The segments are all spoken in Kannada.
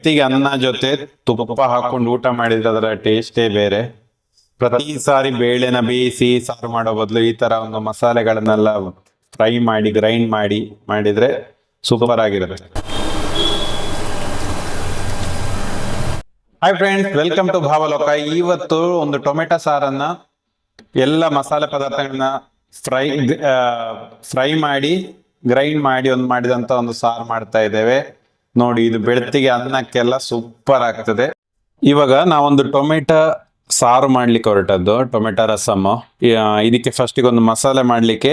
ಬೆಳ್ತಿಗೆ ಅನ್ನ ಜೊತೆ ತುಪ್ಪ ಹಾಕೊಂಡು ಊಟ ಮಾಡಿದ್ರೆ ಅದರ ಟೇಸ್ಟೇ ಬೇರೆ. ಪ್ರತಿ ಸಾರಿ ಬೇಳೆನ ಬೇಯಿಸಿ ಸಾರು ಮಾಡೋ ಬದಲು ಈ ತರ ಒಂದು ಮಸಾಲೆಗಳನ್ನೆಲ್ಲ ಫ್ರೈ ಮಾಡಿ, ಗ್ರೈಂಡ್ ಮಾಡಿ, ಮಾಡಿದ್ರೆ ಸೂಪರ್ ಆಗಿರುತ್ತೆ. Hi friends welcome to Bhavaloka. ಇವತ್ತು ಒಂದು ಟೊಮೆಟೊ ಸಾರನ್ನ ಎಲ್ಲ ಮಸಾಲೆ ಪದಾರ್ಥಗಳನ್ನ ಫ್ರೈ ಫ್ರೈ ಮಾಡಿ, ಗ್ರೈಂಡ್ ಮಾಡಿ ಒಂದು ಮಾಡಿದಂತ ಒಂದು ಸಾರು ಮಾಡ್ತಾ ಇದ್ದೇವೆ. ನೋಡಿ ಇದು ಬೆಳ್ತಿಗೆ ಅನ್ನಕ್ಕೆಲ್ಲ ಸೂಪರ್ ಆಗ್ತದೆ. ಇವಾಗ ನಾವೊಂದು ಟೊಮೆಟೊ ಸಾರು ಮಾಡ್ಲಿಕ್ಕೆ ಹೊರಟದ್ದು ಟೊಮೆಟೊ ಆ, ಇದಕ್ಕೆ ಫಸ್ಟಿಗೆ ಒಂದು ಮಸಾಲೆ ಮಾಡ್ಲಿಕ್ಕೆ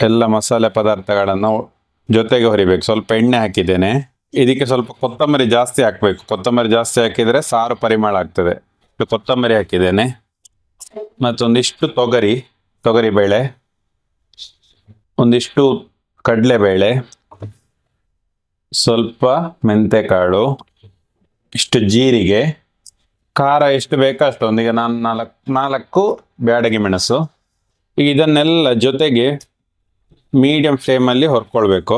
ಎಲ್ಲ ಮಸಾಲೆ ಪದಾರ್ಥಗಳನ್ನು ಜೊತೆಗೆ ಹೊರಿಬೇಕು. ಸ್ವಲ್ಪ ಎಣ್ಣೆ ಹಾಕಿದ್ದೇನೆ. ಇದಕ್ಕೆ ಸ್ವಲ್ಪ ಕೊತ್ತಂಬರಿ ಜಾಸ್ತಿ ಹಾಕ್ಬೇಕು. ಕೊತ್ತಂಬರಿ ಜಾಸ್ತಿ ಹಾಕಿದ್ರೆ ಸಾರು ಪರಿಮಳ ಆಗ್ತದೆ. ಕೊತ್ತಂಬರಿ ಹಾಕಿದ್ದೇನೆ. ಮತ್ತೊಂದಿಷ್ಟು ತೊಗರಿ ತೊಗರಿ ಬೇಳೆ ಒಂದಿಷ್ಟು ಕಡಲೆಬೇಳೆ ಸ್ವಲ್ಪ ಮೆಂತೆಕಾಳು, ಇಷ್ಟು ಜೀರಿಗೆ, ಖಾರ ಎಷ್ಟು ಬೇಕೋ ಅಷ್ಟು ಒಂದೀಗ ನಾನು ನಾಲ್ಕು ನಾಲ್ಕು ಬ್ಯಾಡಗಿ ಮೆಣಸು. ಈಗ ಇದನ್ನೆಲ್ಲ ಜೊತೆಗೆ ಮೀಡಿಯಂ ಫ್ಲೇಮಲ್ಲಿ ಹೊರ್ಕೊಳ್ಬೇಕು.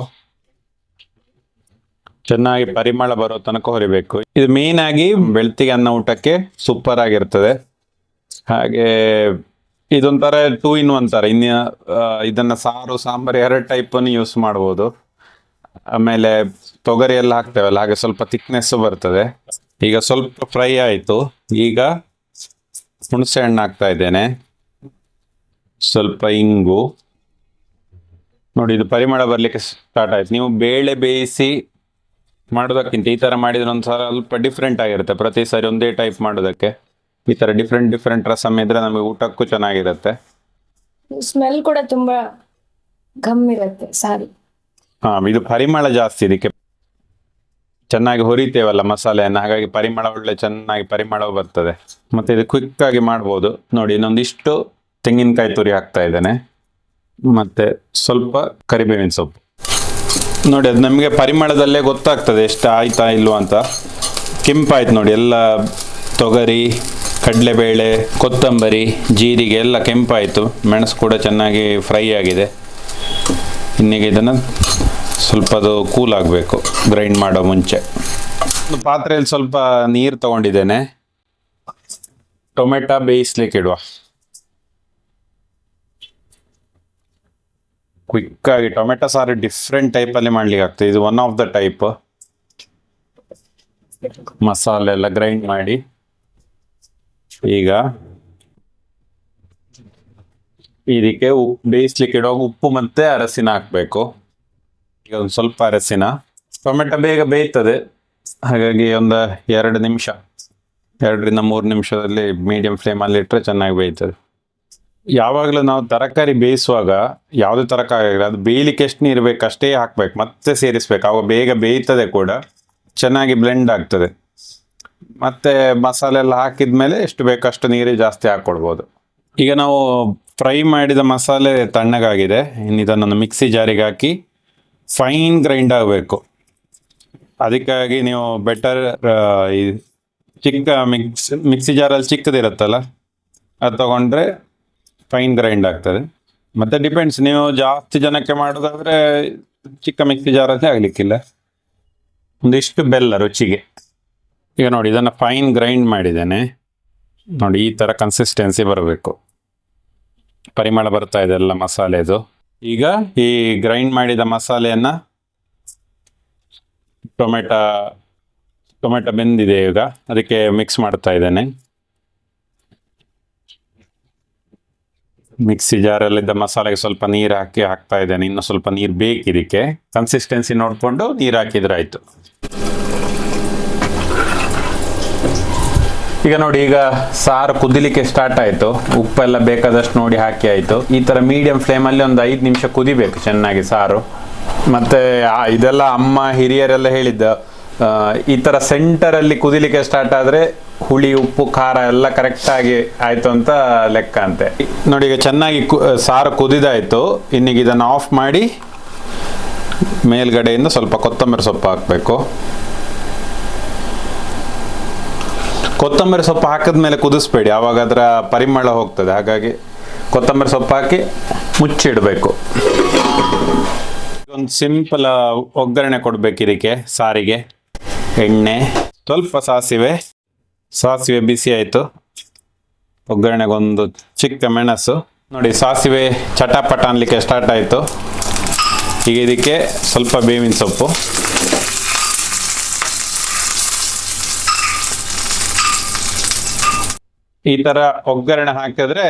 ಚೆನ್ನಾಗಿ ಪರಿಮಳ ಬರೋ ತನಕ ಹೊರಿಬೇಕು. ಇದು ಮೇನ್ ಆಗಿ ಬೆಳ್ತಿಗೆ ಅನ್ನ ಊಟಕ್ಕೆ ಸೂಪರ್ ಆಗಿರ್ತದೆ. ಹಾಗೆ ಇದೊಂಥರ ಟೂ ಇನ್ ಒನ್ ಥರ ಇನ್ನು ಇದನ್ನ ಸಾರು, ಸಾಂಬಾರು ಎರಡು ಟೈಪನ್ನು ಯೂಸ್ ಮಾಡ್ಬೋದು. ಆಮೇಲೆ ತೊಗರಿ ಎಲ್ಲ ಹಾಕ್ತೇವಲ್ಲ, ಹಾಗೆ ಸ್ವಲ್ಪ ಥಿಕ್ನೆಸ್ ಬರ್ತದೆ. ಈಗ ಸ್ವಲ್ಪ ಫ್ರೈ ಆಯ್ತು. ಈಗ ಹುಣಸೆ ಹಣ್ಣು ಹಾಕ್ತಾ ಇದ್ದೇನೆ. ಸ್ವಲ್ಪ ಇಂಗು. ನೋಡಿ, ಇದು ಪರಿಮಳ ಬರಲಿಕ್ಕೆ ಸ್ಟಾರ್ಟ್ ಆಯ್ತು. ನೀವು ಬೇಳೆ ಬೇಯಿಸಿ ಮಾಡೋದಕ್ಕಿಂತ ಈ ತರ ಮಾಡಿದ್ರೆ ಒಂದು ಸ್ವಲ್ಪ ಡಿಫ್ರೆಂಟ್ ಆಗಿರುತ್ತೆ. ಪ್ರತಿ ಸಾರಿ ಒಂದೇ ಟೈಪ್ ಮಾಡೋದಕ್ಕೆ. ಈ ತರ ಡಿಫ್ರೆಂಟ್ ಡಿಫ್ರೆಂಟ್ ರಸಮ್ ಇದ್ರೆ ನಮಗೆ ಊಟಕ್ಕೂ ಚೆನ್ನಾಗಿರುತ್ತೆ. ಸ್ಮೆಲ್ ಕೂಡ ತುಂಬಾ ಗಮ್ ಇರುತ್ತೆ ಸಾರಿ. ಹಾ, ಇದು ಪರಿಮಳ ಜಾಸ್ತಿ ಇದಕ್ಕೆ. ಚೆನ್ನಾಗಿ ಹುರಿತೇವಲ್ಲ ಮಸಾಲೆಯನ್ನು, ಹಾಗಾಗಿ ಪರಿಮಳ ಒಳ್ಳೆ ಚೆನ್ನಾಗಿ ಪರಿಮಳ ಬರ್ತದೆ. ಮತ್ತೆ ಇದು ಕ್ವಿಕ್ ಆಗಿ ಮಾಡ್ಬೋದು. ನೋಡಿ, ಇನ್ನೊಂದಿಷ್ಟು ತೆಂಗಿನಕಾಯಿ ತುರಿ ಹಾಕ್ತಾ ಇದ್ದೇನೆ. ಮತ್ತೆ ಸ್ವಲ್ಪ ಕರಿಬೇವಿನ ಸೊಪ್ಪು. ನೋಡಿ, ಅದು ನಮಗೆ ಪರಿಮಳದಲ್ಲೇ ಗೊತ್ತಾಗ್ತದೆ ಎಷ್ಟು ಆಯ್ತಾ ಇಲ್ವಾ ಅಂತ. ಕೆಂಪಾಯ್ತು ನೋಡಿ, ಎಲ್ಲ ತೊಗರಿ, ಕಡಲೆಬೇಳೆ, ಕೊತ್ತಂಬರಿ, ಜೀರಿಗೆ ಎಲ್ಲ ಕೆಂಪಾಯಿತು. ಮೆಣಸು ಕೂಡ ಚೆನ್ನಾಗಿ ಫ್ರೈ ಆಗಿದೆ. ಇನ್ನೀಗ ಇದನ್ನು ಸ್ವಲ್ಪ ಅದು ಕೂಲ್ ಆಗಬೇಕು ಗ್ರೈಂಡ್ ಮಾಡೋ ಮುಂಚೆ. ಒಂದು ಪಾತ್ರೆಯಲ್ಲಿ ಸ್ವಲ್ಪ ನೀರು ತಗೊಂಡಿದ್ದೇನೆ. ಟೊಮೆಟೊ ಬೇಯಿಸ್ಲಿಕ್ಕೆ ಇಡುವ. ಕ್ವಿಕ್ ಆಗಿ, ಟೊಮೆಟೊ ಸಾರು ಡಿಫ್ರೆಂಟ್ ಟೈಪಲ್ಲಿ ಮಾಡ್ಲಿಕ್ಕೆ ಆಗ್ತದೆ. ಇದು ಒನ್ ಆಫ್ ದ ಟೈಪ್ ಮಸಾಲೆ ಎಲ್ಲ ಗ್ರೈಂಡ್ ಮಾಡಿ. ಈಗ ಇದಕ್ಕೆ ಉಪ್ಪು ಬೇಯಿಸ್ಲಿಕ್ಕೆ ಇಡುವಾಗ ಉಪ್ಪು ಮತ್ತೆ ಅರಸಿನ ಹಾಕ್ಬೇಕು. ಈಗ ಒಂದು ಸ್ವಲ್ಪ ಅರಸಿನ ಟೊಮೆಟೊ ಬೇಗ ಬೇಯ್ತದೆ. ಹಾಗಾಗಿ ಒಂದು ಎರಡು ನಿಮಿಷ, ಎರಡರಿಂದ ಮೂರು ನಿಮಿಷದಲ್ಲಿ ಮೀಡಿಯಂ ಫ್ಲೇಮಲ್ಲಿ ಇಟ್ಟರೆ ಚೆನ್ನಾಗಿ ಬೇಯ್ತದೆ. ಯಾವಾಗಲೂ ನಾವು ತರಕಾರಿ ಬೇಯಿಸುವಾಗ ಯಾವುದೇ ತರಕಾರಿ ಆಗಲಿ ಅದು ಬೇಯಲಿಕ್ಕೆ ಎಷ್ಟು ನೀರು ಬೇಕು ಅಷ್ಟೇ ಹಾಕ್ಬೇಕು, ಮತ್ತೆ ಸೇರಿಸ್ಬೇಕು. ಅವಾಗ ಬೇಗ ಬೇಯ್ತದೆ ಕೂಡ, ಚೆನ್ನಾಗಿ ಬ್ಲೆಂಡ್ ಆಗ್ತದೆ. ಮತ್ತೆ ಮಸಾಲೆ ಎಲ್ಲ ಹಾಕಿದ್ಮೇಲೆ ಎಷ್ಟು ಬೇಕಷ್ಟು ನೀರು ಜಾಸ್ತಿ ಹಾಕ್ಕೊಳ್ಬೋದು ಈಗ ನಾವು ಫ್ರೈ ಮಾಡಿದ ಮಸಾಲೆ ತಣ್ಣಗಾಗಿದೆ. ಇನ್ನು ಇದನ್ನೊಂದು ಮಿಕ್ಸಿ ಜಾರಿಗೆ ಹಾಕಿ ಫೈನ್ ಗ್ರೈಂಡ್ ಆಗಬೇಕು. ಅದಕ್ಕಾಗಿ ನೀವು ಬೆಟರ್ ಚಿಕ್ಕ ಮಿಕ್ಸ್ ಮಿಕ್ಸಿ ಜಾರಲ್ಲಿ ಚಿಕ್ಕದಿರುತ್ತಲ್ಲ, ಅದು ತಗೊಂಡ್ರೆ ಫೈನ್ ಗ್ರೈಂಡ್ ಆಗ್ತದೆ. ಮತ್ತೆ ಡಿಪೆಂಡ್ಸ್ ನೀವು ಜಾಸ್ತಿ ಜನಕ್ಕೆ ಮಾಡೋದಾದರೆ ಚಿಕ್ಕ ಮಿಕ್ಸಿ ಜಾರಲ್ಲಿ ಆಗಲಿಕ್ಕಿಲ್ಲ. ಒಂದಿಷ್ಟು ಬೆಲ್ಲ ರುಚಿಗೆ. ಈಗ ನೋಡಿ, ಇದನ್ನು ಫೈನ್ ಗ್ರೈಂಡ್ ಮಾಡಿದ್ದೇನೆ. ನೋಡಿ, ಈ ಥರ ಕನ್ಸಿಸ್ಟೆನ್ಸಿ ಬರಬೇಕು. ಪರಿಮಳ ಬರ್ತಾ ಇದೆ ಎಲ್ಲ ಮಸಾಲೆದು ಈಗ ಈ ಗ್ರೈಂಡ್ ಮಾಡಿದ ಮಸಾಲೆಯನ್ನ ಟೊಮೆಟೊ ಟೊಮೆಟೊ ಬೆಂದಿದೆ ಈಗ. ಅದಕ್ಕೆ ಮಿಕ್ಸ್ ಮಾಡ್ತಾ ಇದ್ದೇನೆ. ಮಿಕ್ಸಿ ಜಾರಲ್ಲಿದ್ದ ಮಸಾಲೆಗೆ ಸ್ವಲ್ಪ ನೀರು ಹಾಕಿ ಹಾಕ್ತಾ ಇದ್ದೇನೆ. ಇನ್ನು ಸ್ವಲ್ಪ ನೀರು ಬೇಕಿದಕ್ಕೆ ಕನ್ಸಿಸ್ಟೆನ್ಸಿ ನೋಡಿಕೊಂಡು ನೀರು ಹಾಕಿದ್ರೆ ಆಯ್ತು. ಈಗ ನೋಡಿ, ಈಗ ಸಾರು ಕುದಿಲಿಕ್ಕೆ ಸ್ಟಾರ್ಟ್ ಆಯ್ತು. ಉಪ್ಪೆಲ್ಲ ಬೇಕಾದಷ್ಟು ನೋಡಿ ಹಾಕಿ ಆಯ್ತು. ಈ ತರ ಮೀಡಿಯಂ ಫ್ಲೇಮಲ್ಲಿ ಒಂದು ಐದು ನಿಮಿಷ ಕುದಿಬೇಕು ಚೆನ್ನಾಗಿ ಸಾರು. ಮತ್ತೆ ಇದೆಲ್ಲ ಅಮ್ಮ ಹಿರಿಯರೆಲ್ಲ ಹೇಳಿದ್ದ ಈ ತರ ಸೆಂಟರ್ ಅಲ್ಲಿ ಕುದಿಲಿಕ್ಕೆ ಸ್ಟಾರ್ಟ್ ಆದ್ರೆ ಹುಳಿ, ಉಪ್ಪು, ಖಾರ ಎಲ್ಲ ಕರೆಕ್ಟಾಗಿ ಆಯಿತು ಅಂತ ಲೆಕ್ಕ ಅಂತೆ. ನೋಡಿ, ಈಗ ಚೆನ್ನಾಗಿ ಸಾರು ಕುದಿದಾಯ್ತು. ಇನ್ನೀಗ ಇದನ್ನು ಆಫ್ ಮಾಡಿ ಮೇಲ್ಗಡೆಯಿಂದ ಸ್ವಲ್ಪ ಕೊತ್ತಂಬರಿ ಸೊಪ್ಪು ಹಾಕಬೇಕು. ಕೊತ್ತಂಬರಿ ಸೊಪ್ಪು ಹಾಕಿದ್ಮೇಲೆ ಕುದಿಸ್ಬೇಡಿ, ಆವಾಗ ಅದರ ಪರಿಮಳ ಹೋಗ್ತದೆ. ಹಾಗಾಗಿ ಕೊತ್ತಂಬರಿ ಸೊಪ್ಪು ಹಾಕಿ ಮುಚ್ಚಿಡಬೇಕು. ಒಂದು ಸಿಂಪಲ್ ಒಗ್ಗರಣೆ ಕೊಡಬೇಕು ಇದಕ್ಕೆ, ಸಾರಿಗೆ. ಎಣ್ಣೆ, ಸ್ವಲ್ಪ ಸಾಸಿವೆ. ಸಾಸಿವೆ ಬಿಸಿ ಆಯಿತು. ಒಗ್ಗರಣೆಗೊಂದು ಚಿಕ್ಕ ಮೆಣಸು. ನೋಡಿ, ಸಾಸಿವೆ ಚಟಾಪಟ ಅನ್ಲಿಕ್ಕೆ ಸ್ಟಾರ್ಟ್ ಆಯಿತು. ಈಗ ಇದಕ್ಕೆ ಸ್ವಲ್ಪ ಬೇವಿನ ಸೊಪ್ಪು. ಈ ತರ ಒಗ್ಗರಣೆ ಹಾಕಿದ್ರೆ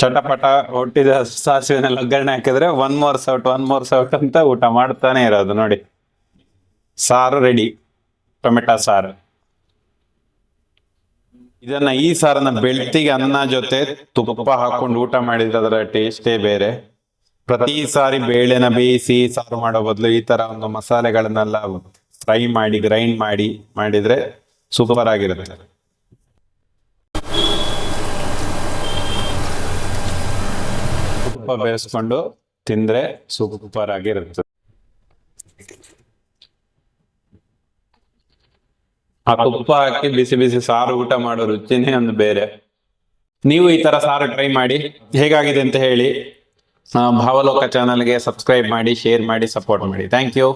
ಚಟಪಟ ಹೊಟ್ಟಿದ ಸಾಸಿವೆನೆಲ್ಲ ಒಗ್ಗರಣೆ ಹಾಕಿದ್ರೆ ಒನ್ ಮೋರ್ ಸೌಟ್ ಒನ್ ಮೋರ್ ಸೌಟ್ ಅಂತ ಊಟ ಮಾಡ್ತಾನೆ ಇರೋದು ನೋಡಿ. ಸಾರು ರೆಡಿ ಟೊಮೆಟೊ ಸಾರು. ಇದನ್ನ ಈ ಸಾರನ್ನ ಬೆಳ್ತಿಗೆ ಅನ್ನ ಜೊತೆ ತುಪ್ಪ ಹಾಕೊಂಡು ಊಟ ಮಾಡಿದ್ರೆ ಅದರ ಟೇಸ್ಟೇ ಬೇರೆ. ಪ್ರತಿ ಸಾರಿ ಬೇಳೆನ ಬೇಯಿಸಿ ಸಾರು ಮಾಡೋ ಬದಲು ಈ ತರ ಒಂದು ಮಸಾಲೆಗಳನ್ನೆಲ್ಲ ಫ್ರೈ ಮಾಡಿ ಗ್ರೈಂಡ್ ಮಾಡಿ, ಮಾಡಿದ್ರೆ ಸೂಪರ್ ಆಗಿರುತ್ತೆ. ತುಪ್ಪ ಬೇಯಿಸ್ಕೊಂಡು ತಿಂದ್ರೆ ಸೂಪರ್ ಆಗಿರುತ್ತೆ. ಆ ತುಪ್ಪ ಹಾಕಿ ಬಿಸಿ ಬಿಸಿ ಸಾರು ಊಟ ಮಾಡೋ ರುಚಿನೇ ಒಂದು ಬೇರೆ. ನೀವು ಈ ತರ ಸಾರು ಟ್ರೈ ಮಾಡಿ. ಹೇಗಾಗಿದೆ ಅಂತ ಹೇಳಿ ಭಾವಲೋಕ ಚಾನಲ್ಗೆ ಸಬ್ಸ್ಕ್ರೈಬ್ ಮಾಡಿ ಶೇರ್ ಮಾಡಿ ಸಪೋರ್ಟ್ ಮಾಡಿ. Thank you